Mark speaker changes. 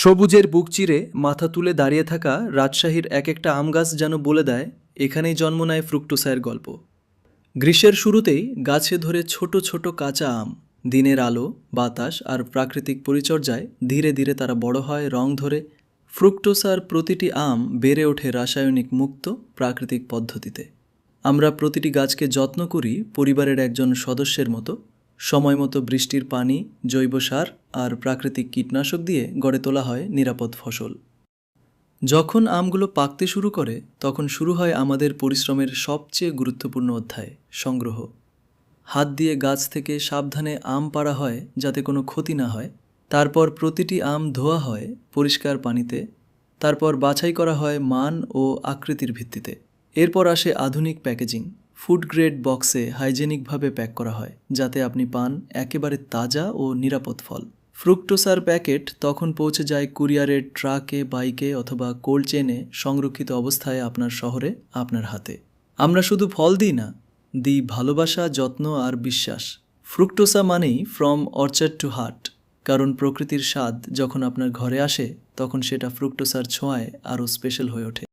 Speaker 1: সবুজের বুক চিরে মাথা তুলে দাঁড়িয়ে থাকা রাজশাহীর এক একটা আম গাছ যেন বলে দেয়, এখানেই জন্ম নেয় ফ্রুক্টোসায়ের গল্প। গ্রীষ্মের শুরুতেই গাছে ধরে ছোট ছোট কাঁচা আম, দিনের আলো, বাতাস আর প্রাকৃতিক পরিচর্যায় ধীরে ধীরে তারা বড় হয় রং ধরে। ফ্রুক্টোসার প্রতিটি আম বেড়ে ওঠে রাসায়নিক মুক্ত প্রাকৃতিক পদ্ধতিতে। আমরা প্রতিটি গাছকে যত্ন করি পরিবারের একজন সদস্যের মতো। সময় মতো বৃষ্টির পানি, জৈব সার আর প্রাকৃতিক কীটনাশক দিয়ে গড়ে তোলা হয় নিরাপদ ফসল। যখন আমগুলো পাকতে শুরু করে, তখন শুরু হয় আমাদের পরিশ্রমের সবচেয়ে গুরুত্বপূর্ণ অধ্যায়, সংগ্রহ। হাত দিয়ে গাছ থেকে সাবধানে আম পাড়া হয় যাতে কোনো ক্ষতি না হয়। তারপর প্রতিটি আম ধোয়া হয় পরিষ্কার পানিতে। তারপর বাছাই করা হয় মান ও আকৃতির ভিত্তিতে। এরপর আসে আধুনিক প্যাকেজিং। ফুড গ্রেড বক্সে হাইজেনিকভাবে প্যাক করা হয়, যাতে আপনি পান একেবারে তাজা ও নিরাপদ ফল। ফ্রুক্টোসার প্যাকেট তখন পৌঁছে যায় কুরিয়ারের ট্রাকে, বাইকে অথবা কোল্ড চেনে সংরক্ষিত অবস্থায় আপনার শহরে, আপনার হাতে। আমরা শুধু ফল দিই না, দিই ভালোবাসা, যত্ন আর বিশ্বাস। ফ্রুক্টোসা মানেই ফ্রম অর্চার্ড টু হার্ট কারণ প্রকৃতির স্বাদ যখন আপনার ঘরে আসে, তখন সেটা ফ্রুক্টোসার ছোঁয়ায় আরও স্পেশাল হয়ে ওঠে।